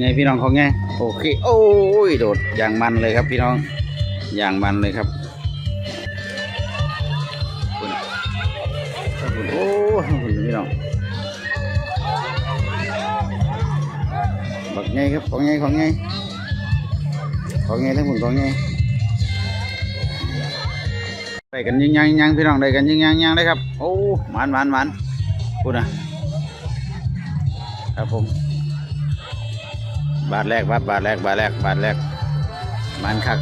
ไงพี่น้องเของไงโอเคโอ้ยโดดอย่างมันเลยครับพี่น้องอย่างมันเลยครับคุณคุณโอ้คุณพี่น้องบักไงครับของไงของไงของไงทั้งหมดของไงได้กันยังยังยังพี่น้องได้กันยังยังยังได้ครับโอ้หมันหมันหมันพูดนะ ครับผม บาทแรกบาทบาทแรกบาทแรกบาทแรกมันคัก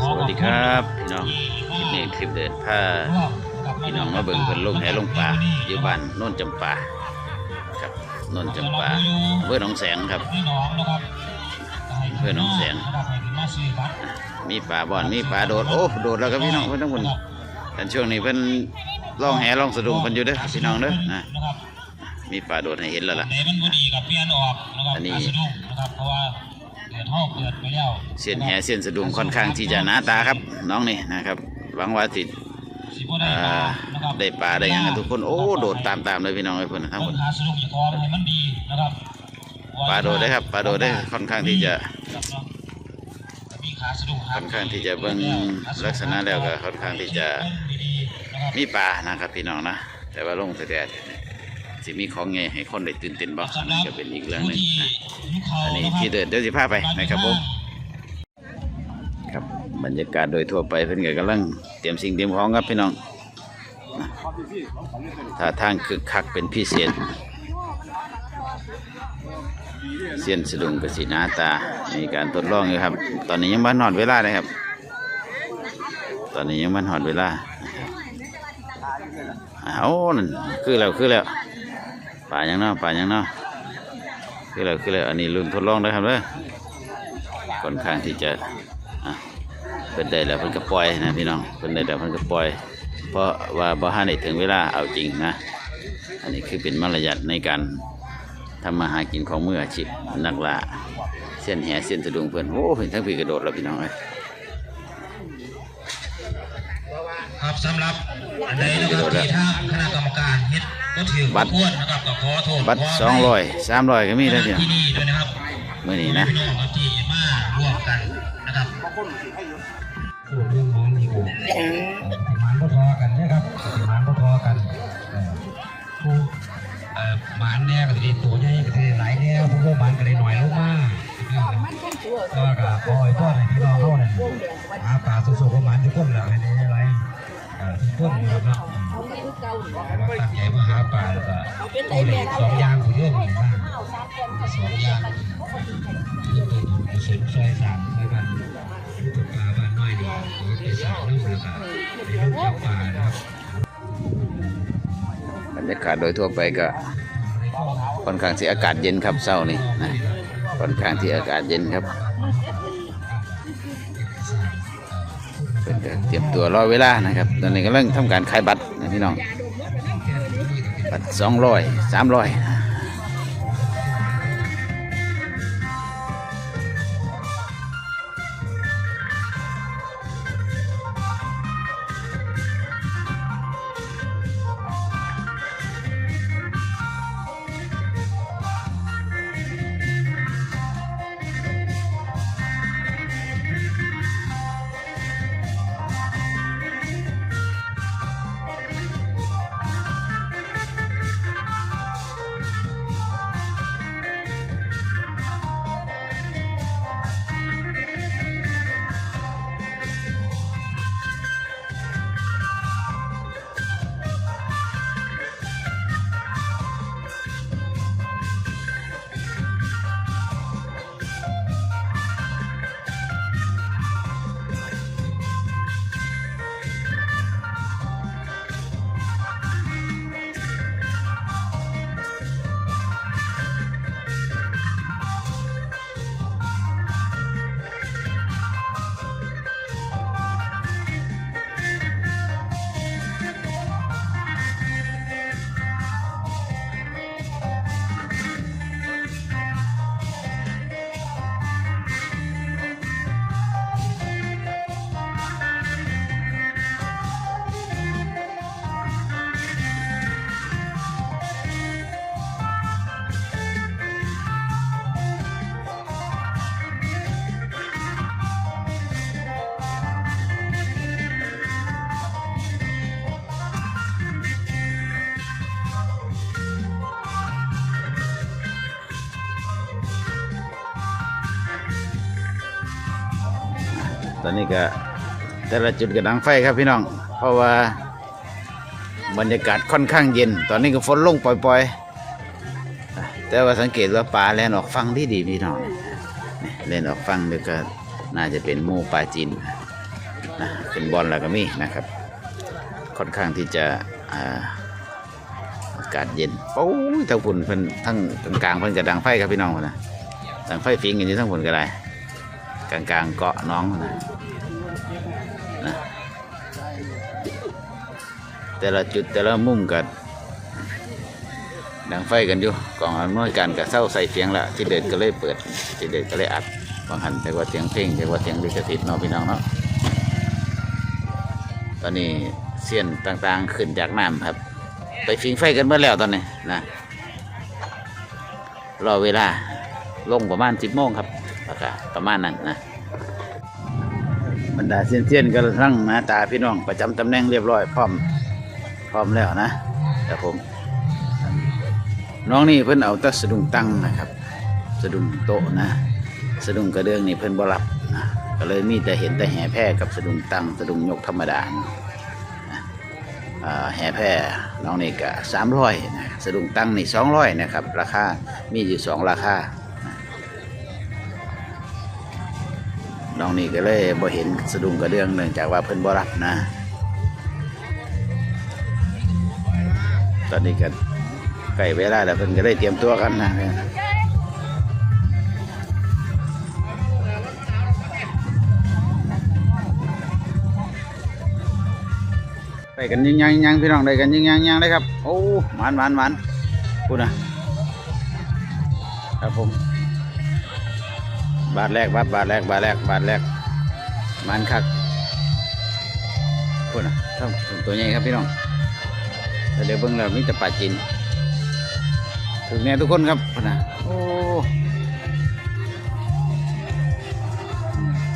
สวัสดีครับพี่น้องคลิปนี้คลิปเดินพาพี่น้องมาเบิ่งเพิ่นลงแหลงป่าอยู่บ้านโน่นจำปาครับโน่นจำปาเพื่อหนองแสงครับเพื่อหนองแสงมีป่าบ่อนมีป่าโดดโอ้โดดแล้วครับพี่น้องเพิ่นทั้งหมดแต่ช่วงนี้เพิ่น ล่องแหล่องสะดุ้งเพิ่นอยู่เด้อพี่น้องเด้อนะมีป่าโดดให้เห็นแล้วล่ะ ไหนมันบ่ดีกับเปลี่ยนออกนะครับอันนี้าสะดุ้งนะครับเพราะว่าเกิดห้องเปิดไปแล้วเส้นแหเส้นสะดุ้งค่อนข้างที่จะหนาตาครับ น้องนี่นะครับหวังว่าติดสิบ่ได้ปลานะครับได้ปลาได้หยังกันทุกคนโอ้โดดตามๆเลยพี่น้องไอ้เพิ่นทั้งหมเบิ่ดงหาสะดุ้งอย่าคอมันให้มันดีนะครับปลาโดดได้ครับปลาโดดได้ค่อนข้างที่จะ ครับเนาะมีขาสะดุ้งค่อนข้างที่จะเบิ่งลักษณะแล้วก็ค่อนข้างที่จะดีๆนะครับ มีปลานะครับพี่น้องนะแต่ว่าลงแต่แดดสิมีของไงให้คนได้ตื่นเต้นบ่อันนั้นก็เป็นอีกเรื่องหนึงที่นะลูกเขาอันนี้ะครับที่เดินเดี๋ยวสิพาไปนะครับผมครับบรรยากาศโดยทั่วไปเพิ่นก็กำลังเตรียมสิ่งเตรียมของครับพี่น้องนะท่าทางคึกคักเป็นพิเศษเสียนสะดุงกับสีหน้าตามีการทดลองอยู่ครับ ตอนนี้ยังบ้านหอดเวลาเลยครับ ตอนนี้ยังบ้านหอดเวลา เอานั่นคือแล้วคือแล้วป่ายังเนาะป่ายังเนาะคือแล้วคือแล้วอันนี้รุ่นทดลองนะครับเด้อค่อนข้างที่จะเพิ่นได้แล้วเพิ่นก็ปล่อยนะพี่น้องเพิ่นได้แล้วเพิ่นก็ปล่อย เพราะว่าบ่ทันได้ถึงเวลาเอาจริงนะ อันนี้คือเป็นมารยาทในการทำมาหากินของมืออาชีพนักล่าเส้นแหเส้นสะดุงเพิ่อนโอ้เพิ่นทั้งปีกระโดดแล้วพี่น้องเอ้ ครับสำหรับอันใดนะครับที่ทางคณะกรรมการเฮ็ดก็ถือว่าควรนะครับก็ขอโทษบัตรขอสองร้อยสามร้อยก็มีแล้วพี่น้องที่นี่ด้วยนะครับมื้อนี้นะพี่น้องครับที่มาร่วมกันนะครับพูดเรื่องมันอีกมันก็ทอกันนะครับมันก็ทอกันเอ่อผู้เอ่อหมันแน่ก็จะได้ตัวใหญ่ก็จะได้หลายแน่ผู้บ่หมันก็ได้หน่อยลงมาก็ก็คอยทอดให้พี่น้องเขาเนี่ยหาปลาสุกๆประมาณทุกคนแหละให้ได้อะไรเอ่อทุก คนอยู่ครับตั้งใจมาหาปลาแล้วก็ตัวเล็กสองอย่างผู้เรื่องนี่นะสองอย่างที่เป็นกุศลซอยสามซอยบ้านลูกกับปลาบ้านน้อยนี่ไปสร้างน้ำมันก็ไปลูกจับปลานะครับบรรยากาศโดยทั่วไปก็ค่อนข้างที่อากาศเย็นครับเช้านี่นะค่อนข้างที่อากาศเย็นครับ เป็นก็เตรียมตัวรอเวลานะครับตอนนี้กำลังทำการขายบัตรนะพี่น้องบัตรสองร้อยสามร้อย อนนี้ก็แต่ละจุดก็ดังไฟครับพี่น้อง เพราะว่าบรรยากาศค่อนข้างเย็น ตอนนี้ก็ฝนลงปล่อยๆ แต่ว่าสังเกตว่าปลาแล่นออกฟังที่ดีพี่น้องเล่นออกฟังเดี๋ยวก็น่าจะเป็นมูปลาจีนนะเป็นบอลแล้วก็มีนะครับ ค่อนข้างที่จะอากาศเย็นโอ้ยทั้งฝุ่นเพิ่นทั้งกลางเพิ่นก็ดังไฟครับพี่น้องนะดังไฟฟิงกันอยู่ทั้งฝุ่นก็ได้กลางๆเกาะน้องนะ แต่ละจุดแต่ละมุมกันดังไฟกันอยู่กองอำนวยการกับเศร้าใส่เสียงละที่เด็ดก็เลยเปิดที่เด็ดก็เลยอัดบางหันแต่ว่าเสียงเพลงแต่ว่าเสียงลิขสิทธิ์เนาะพี่น้องเนาะตอนนี้เสียนต่างๆขึ้นจากน้ำครับ ไปฟิงไฟกันเมื่อแล้วตอนนี้นะรอเวลาลงประมาณสิบโมงครับแล้วก็ประมาณนั้นนะบรรดาเซียนเซียนๆก็ทั้งหน้าตาพี่น้องประจำตำแหน่งเรียบร้อยพร้อม ร้อมแล้วนะแต่ผม น้องนี่เพิ่นเอาแตัสะดุ้งตั้งนะครับ สะดุ้งโต๊ะนะ สะดุ้งกระเดื่องนี่เพิ่นบ่รับนะก็เลยมีแต่เห็นแต่แห่แพร่กับสะดุ้งตั้งสะดุ้งยกธรรมดานะอ่าแห่แพร่น้องนี่ก็สามร้อยนะสะดุ้งตั้งนี่สองร้อยนะครับ ราคา มีอยู่สองราคาน้องนี่ก็เลยบ่เห็นสะดุ้งกระเดื่องเนื่องจากว่าเพิ่นบ่รับนะ ตอนนี้ก็ใกล้เวลาแล้วเพิ่นก็ได้เตรียมตัวกันนะไปกันยิงยังยังพี่น้องได้กันยิงยังยังได้ครับ โอ้หวานหวานหวานพูดนะครับผม บาทแรกบาทบาทแรกบาทแรกบาทแรกมันคักพูดนะทั้งตัวใหญ่ครับพี่น้อง แต่เดี๋ยวเบิ่งแล้วมีแต่ปลาจินถึงแน่ทุกคนครับนะโอ้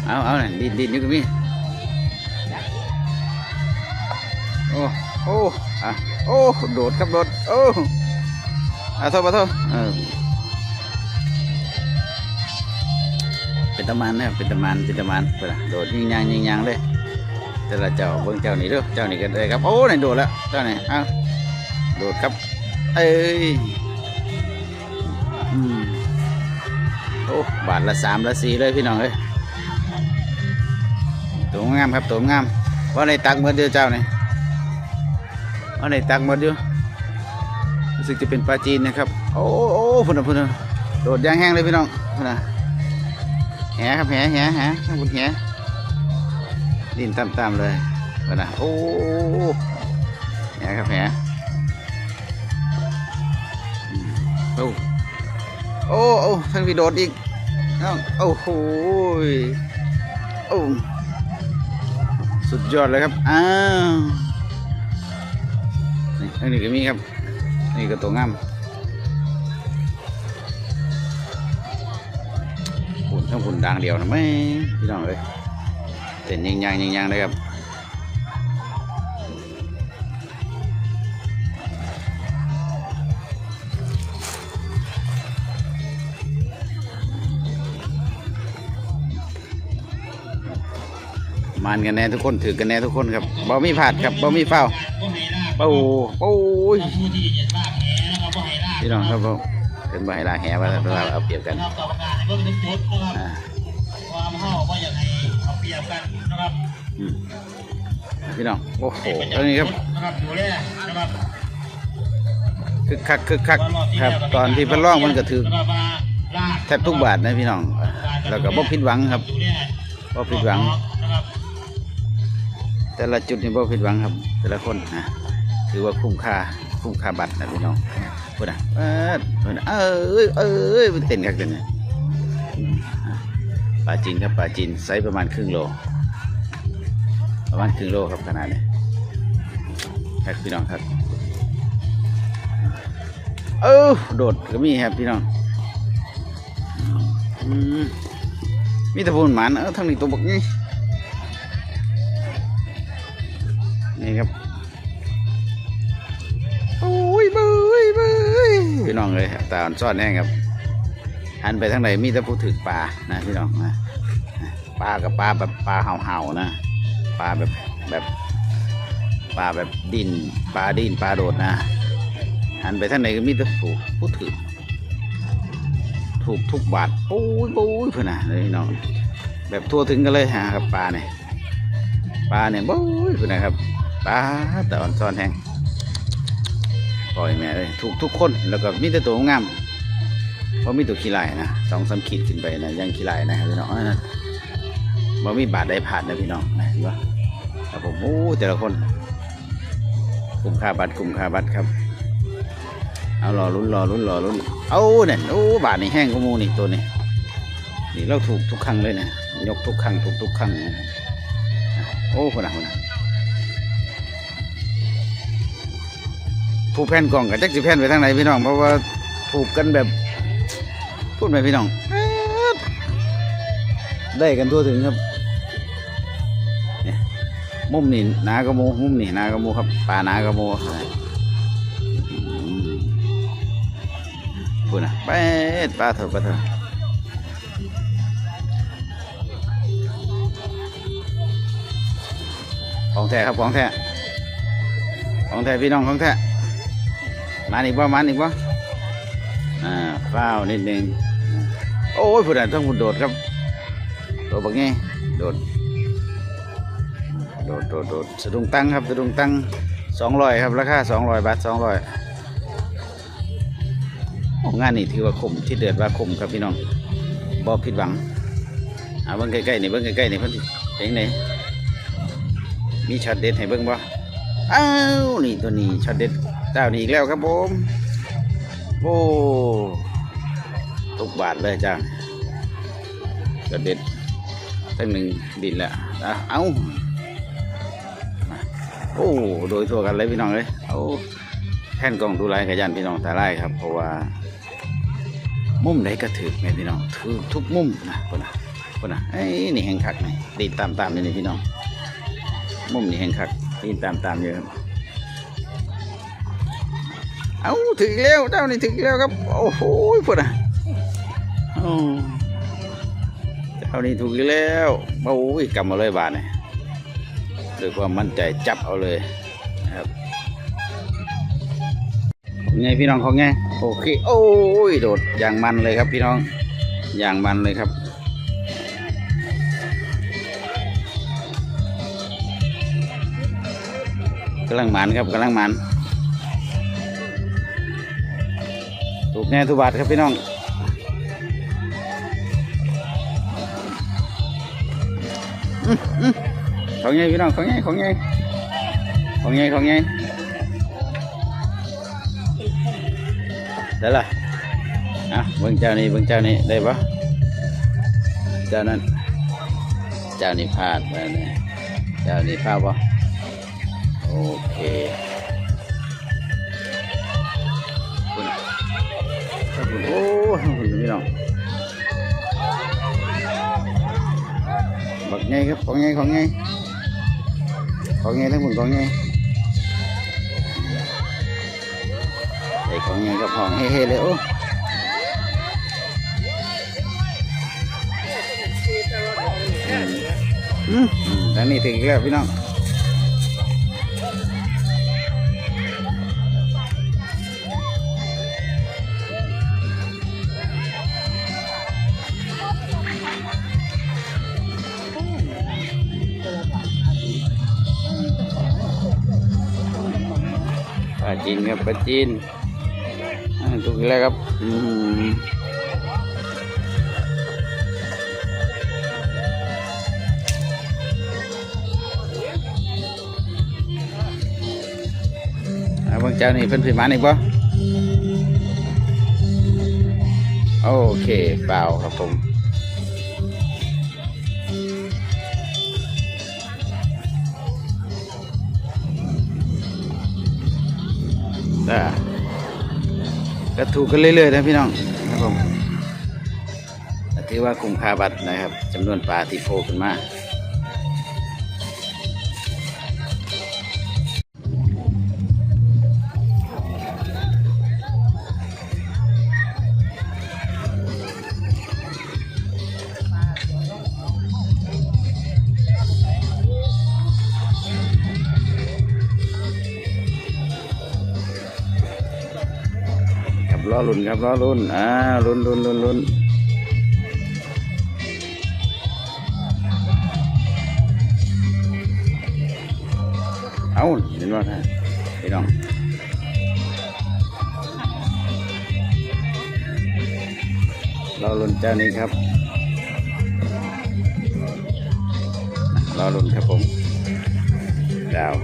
เอาเอาหน่อยดินดินนี่ก็มีโอ้โอ้อะโอ้โดดครับโดดโอ้อาโทษอาโทษเออเป็นตะมันนะเป็นตะมันเป็นตะมันเปิดอะโดดยิงยางยิงยางเลยแต่ละเจ้าเบิ่งเจ้านี่เด้อเจ้านี่ก็ได้ครับโอ้นี่โดดแล้วเจ้านี่เอา โดดครับ เอ้ยอืมโอ้บาทละสามละสี่เลยพี่น้องเอ้ยตัวงามครับตัวงามว่าในตักหมดเดียวเจ้านี่ว่าในตักหมดอยู่รู้สึกจะเป็นปลาจีนนะครับ โอ้โอ้พุ่นนะพุ่นนะโดดยางแห้งเลยพี่น้องพุ่นนะแหครับแหแหแหข้างบนแหดินต่ำๆเลยก็นะโอ้แหครับแห อ้โอ้โอ้ทั้งพี่โดดอีกเอ้าโอ้โหยโอ้สุดยอดเลยครับ อ้าวนี่ทั้งนี้ก็มีครับ นี่ก็ตัวงามหุ่นทั้งหุ่นดังเดียวนะไม่พี่น้องเลยเต้นยิงยางยิงยางเลยครับ มันกันแน่ทุกคนถือกันแน่ทุกคนครับบ่มีผาดครับบ่มีเฝ้าโอ้โหโอ้ยพี่น้องครับผมเป็นบ่ให้ลาแหว่าเราเอาเปรียบกันนะครับต่อประกาเบิ่งในะครับอ่าความเฮาว่าอยาเอาเปรียบกันนะครับพี่น้องโอ้โหตอนนี้ครับคึกคักคึกคักครับตอนที่เพิ่นร้องมันก็ถือแทบทุกบาทนะพี่น้อง แล้วก็บ่ผิดหวังครับบ่ผิดหวังครับ แต่ละจุดนี่บ่ผิดหวังครับ แต่ละคนนะถือว่าคุ้มค่าคุ้มค่าบัตรนะพี่น้องพูดนะเออเพิ่นเอ้ยเอ้ยมันเต้นคักเต้นเนี่ยปลาจีนครับปลาจีนไซส์ประมาณครึ่งโล ประมาณครึ่งโลครับขนาดนี้ครับพี่น้องครับเออโดดก็มีครับพี่น้องอืมมีตะพูนหมันเออทั้งนี้ตัวบกนี่ นี่ครับโอ้ยเบยเบยพี่น้องเลยตาอ่อนซ่อนแน่ครับหันไปทางไหนมีแต่ผู้ถือป่านะพี่น้องนะปลากับปลาแบบปลาเห่าๆนะปลาแบบแบบปลาแบบดินปลาดินปลาโดดนะหันไปท่านไหนก็มีแต่ถูกพูดถือถูกทุกบาทโอ้ยโอ้ยเพื่อนนะเลยพี่น้องแบบทั่วถึงกันเลยฮะครับปลาเนี่ยปลาเนี่ยโอ้ยเพื่อนนะครับ ปลาแต่อ่อนซ้อนแห้งปล่อยแม่เลยถูกทุกคนแล้วก็มีแต่ตัวงามเพราะมีตัวขี้ลายนะสองสามขีดขึ้นไปนะยังขี้ลายนะครับพี่น้องอันนั้นบ่มีบาดได้ผ่านนะพี่น้องนะเห็นปะครับผมโอ้แต่ละคนกลุ่มค่าบัตรกลุ่มค่าบัตรครับ เอารอลุ้นรอลุ้นรอลุ้นเอาเนี่ยโอ้บาทนี่แห้งกว่าหมูนี่ตัวนี้นี่เราถูกทุกครั้งเลยนะยกทุกครั้งถูกทุกครั้งนะโอ้คนน่ะคนน่ะ ผู้แผ่นกล่องกับจักสิแผ่นไปทางไหนพี่น้อง เพราะว่าถูกกันแบบ พูดไปพี่น้อง ได้กันทั่วถึงครับเนี่ยมุมนี่หนากระมูมุมนี่หนากระมูครับปลาหนากระมูพูดนะไปปลาเถอะปลาเถอะของแท้ครับของแท้ของแท้พี่น้องของแท้ มาอีกบ่มาอีกบ่อ่าเฝ้าวนิดนึงโอ้ยผู้ใดต้องโดดครับโดดบักไงโดดโดดโดดโดดสะดุ้งตั้งครับสะดุ้งตั้งสองร้อยครับราคาสองร้อยบาทสองร้อยงานนี้ถือว่าคุ้มที่เดือดว่าคุ้มครับพี่น้องบ่ผิดหวังเอาเบิ้งใกล้ๆนี่เบิ้งใกล้ๆนี่เพิ่นเป็นไงมีช็อตเด็ดให้เบิ้งบ่อ้าวนี่ตัวนี้ช็อตเด็ด เจ้านี้อีกแล้วครับผม โอ้ตุกบาทเลยจ้าก็เด็ดตั้งหนึ่งดินแล้วอะเอาโอ้โดยทั่วกันเลยพี่น้องเลยเอาแท่นกล้องดูไลายกับยันพี่น้องตาไล่ครับ เพราะว่า มุมไหนก็ถือไงพี่น้องถือทุกมุมนะคนนะคนนะไอ้ยนี่แห่งคักนี่ตีนตามตามนี่นี่พี่น้อง มุมนี่แห่งคักตีนตามตามๆเยอะ เอาถึงแล้วเจ้านี่ถึงแล้วครับ โอ้โหพุ่นอะเจ้านี่ถูกอีกแล้วโอ้ยกำมาเลยบาทเนี่ยด้วยความมั่นใจจับเอาเลยครับไงพี่น้องเของไงโอเคโอ้ยโดดอย่างมันเลยครับพี่น้องอย่างมันเลยครับกำลังมันครับกำลังมัน ถูกแน่ทุกบาทครับพี่น้องอื้ออื้อของไงพี่น้องของไงของไงของไงของไงได้ละอะเบิ่งเจ้านี้เบิ่งเจ้านี้ได้ปะเจ้านั้นเจ้านี้พลาดไปเนี่ยเจ้านี้พลาดปะโอเค โอ้คุณพี่น้องบักไงครับของไงของไงของไงทั้งหมดของไงไอ้ของไงก็ของเฮ้ๆเลยโอ้อืมอืมอืมทางนี้ถึงอีกแล้วพี่น้อง ครับปลาจีนถูกแล้วครับอืมอ่าบางเจ้านี่เพิ่นผิดมาอีกบ่โอเคเปล่าครับผม อ่าก็ถูกกันเรื่อยๆนะพี่น้องครับผมถือว่าคุ้มค่าบัตรนะครับจำนวนปลาที่โผล่ขึ้นมา รับรอลุ้นครับรอลุ้นอ่าลุ้นลุ้นลุ้นลุ้นเอาเห็นว่าท่านพี่น้องรอลุ้นเจ้านี้ครับรอลุ้นครับผมดาว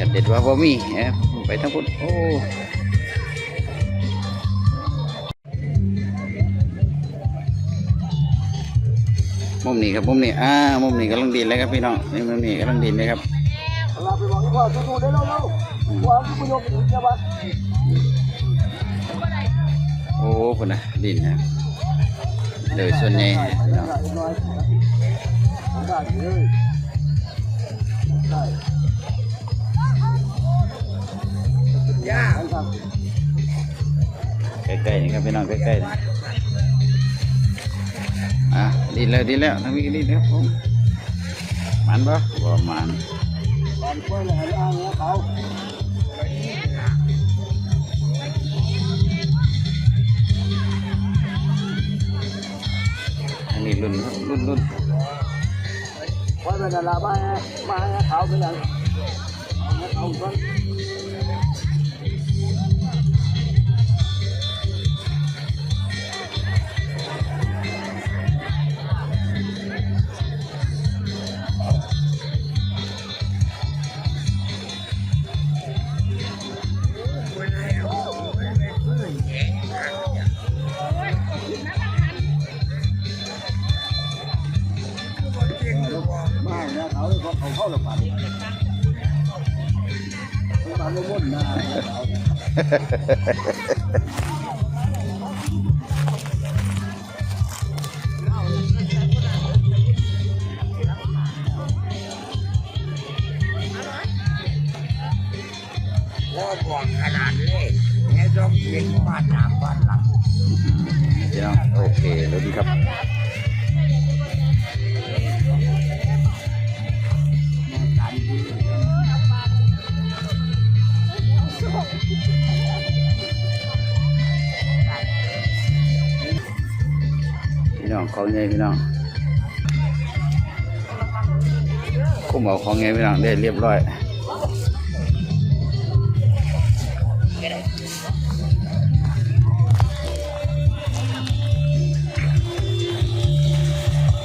ไอ้ฉันเด็ดว่าบ่มีแหมไปทั้งพุ่นโอ้มุมนี้ครับมุมนี้อ่ามุมนี้กำลังดีเลยครับพี่น้องนี่มุมนี้กำลังดีเลยครับเราไปบอกพ่อสู้ๆได้แล้วเราพ่อผู้ยกเจ้าบ้าโอ้โหพุ่นนะดินนะโดยส่วนใหญ่พี่น้อง ยได้เลยได้ยาใกล้ๆนี่ครับพี่น้องใกล้ๆนี่อะดีแล้วดีแล้วทั้งนี้ก็ดีแล้วผมมันปะบ่มันตอนกล้วยเลยอ้างแล้วเขาอันนี้รุ่นรุ่นรุ่นกล้เป็นอะไรบ้างมาให้เขาไปยังให้เขาก่อน ว่าบอกขนาดนี้ให้ต้องเล็งบ้านหน้าบ้านหลังพี่น้องโอเครุ่นครับ ของไงพี่น้องคุ้มเอาของไงพี่น้องได้เรียบร้อย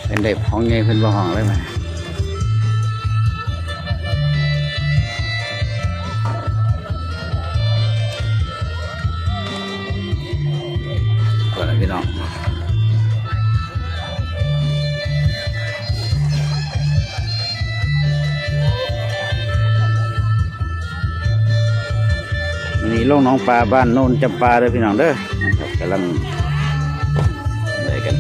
เป็นเด็กของไงเพิ่นบ่ห้องเลยไหมก่อนนะพี่น้อง ลงน้องปลาบ้านโน่นจำปาเด้อพี่น้องเด้อนะครับกำลังอะไรกัน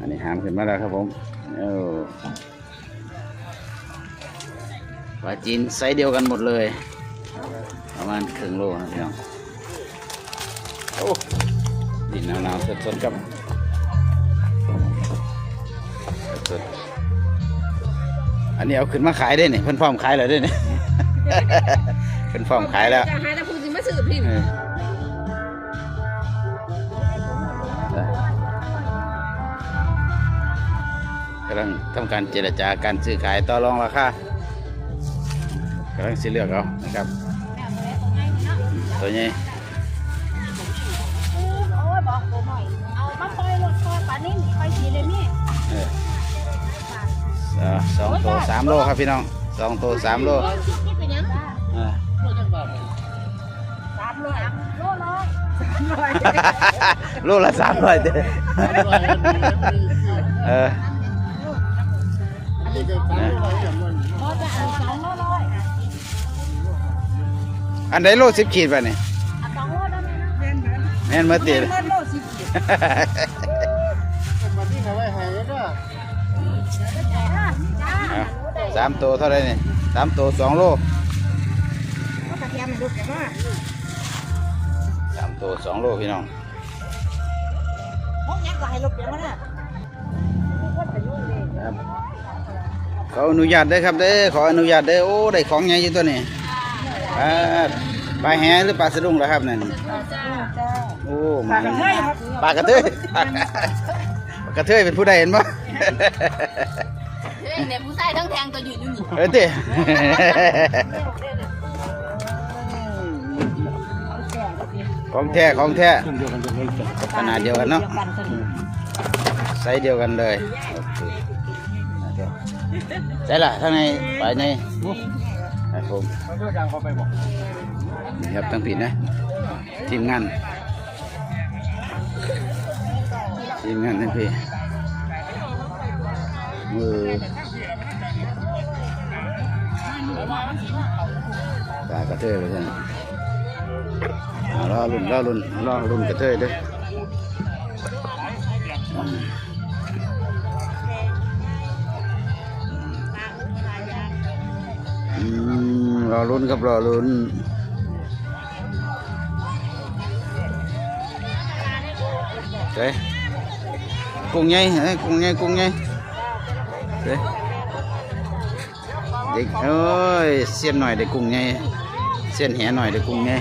อันนี้หามขึ้นมาแล้วครับผมเออปลาจีนไซส์เดียวกันหมดเลย ประมาณครึ่งโลนะพี่น้องโอ้ดินหนาวๆสดๆครับ สดๆอันนี้เอาขึ้นมาขายได้เนี่ยเพิ่นพร้อมขายแล้วได้เนี่ย เพิ่นพร้อมขายแล้ว จะหาแต่คุณสิมาสืบพี่เออไปกำลังทำการเจรจาการซื้อขายต่อรองราคากำลังสิเลือกเอานะครับตัวนี้โอ้ยบอกผมหน่อยเอามาปล่อยรถปล่อยปลานิ่มปล่อยสีเลยนี่เออเออสองตัวสามโลครับพี่น้องสองตัวสามโลนี่เป็นยังเออสามร้อยโลร้อยสามร้อยโลละสามร้อยเด้อเออนะพอจะเอาสองโลร้อยอันใดโลสิบขีดป่ะนี่เอาสองโลได้ไหมนะแม่นมาตีเงินโลสิบขีด สามตัวเท่าไหรนี่สามตัวสองโลก็กระเทียมมันดูแต่ว่าสามตัวสองโลพี่น้องพวกยังก็ให้ลบเดี๋ยวมันน่ะครับขออนุญาตเด้อครับเด้อขออนุญาตเด้อโอ้ได้ของใหญ่อยู่ตัวนี้ครับปลาแหหรือปลาสะดุ้งเหรอครับนั่นโอ้มาปลากระเทยปลากระเทยเป็นผู้ใดเห็นปะ เฮ้ยเนี่ยผู้ชายทั้งแทงตัวยืนอยู่นี่เออเต้ของแท้ของแท้ขนาดเดียวกันเนาะไซส์เดียวกันเลยโอเคใช่ละทางในไปในครับผมนี่ครับตั้งผิดนะ ทีมงาน ทีมงานทั้งพี่มือ ตากระเทยไปท่านเอารอรุ่นรอรุ่นรอรุ่นกระเทยเด้วยอืมรอรุ่นครับรอรุ่นเ đấy cùng nhây đấy, cùng nhây cùng nhây đấy. Định ơi xem nổi để cùng nghe. Xem hé nổi để cùng nghe.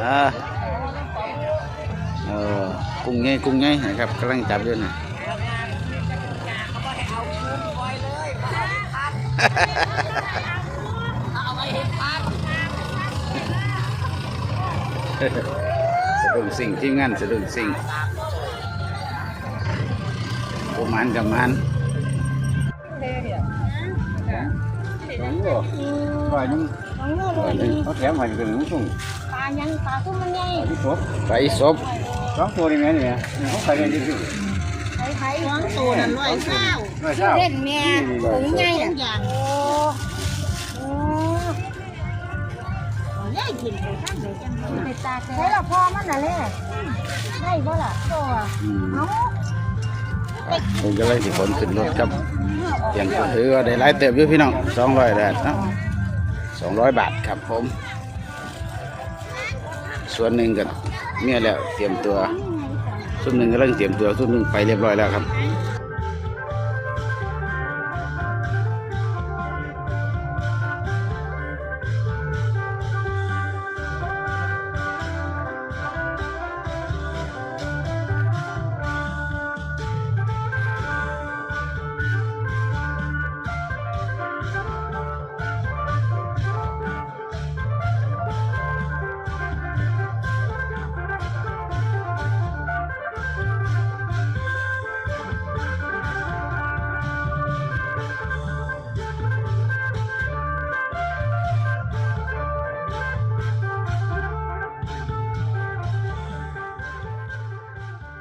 À. Ờ, cùng nghe cùng nghe. Gặp các anh chạm lên này. Sử dụng xình chim ngăn sử dụng xình ประมาณกับมันฝ่ายนึงร้อยหนึ่งเขาแถมให้กันนึงส่งปลายังปลาคุ้มมันไงที่ครบไปศพสองตัวนี่แม่นี่แม่เขาขายกันที่สุดไข่ไข่วางตัวนั่นร้อยเศร้าร้อยเช้าเล่นแม่ถึงไงอย่างโอ้โอ้ยายกินไปข้างเดียวจังเลยไปตาใช่หรอพ่อมันน่ะเลยได้บ่ล่ะตัวอืมเอ้า ผมจะไล่สิคนขึ้นรถครับเพียงถือว่าได้หลายเติบอยู่พี่น้องสองร้อยบาทเนาะสองร้อยบาทครับผม ส่วนหนึ่งกันเมียแล้วเตรียมตัวส่วนหนึ่งกำลังเตรียมตัวส่วนหนึ่งไปเรียบร้อยแล้วครับ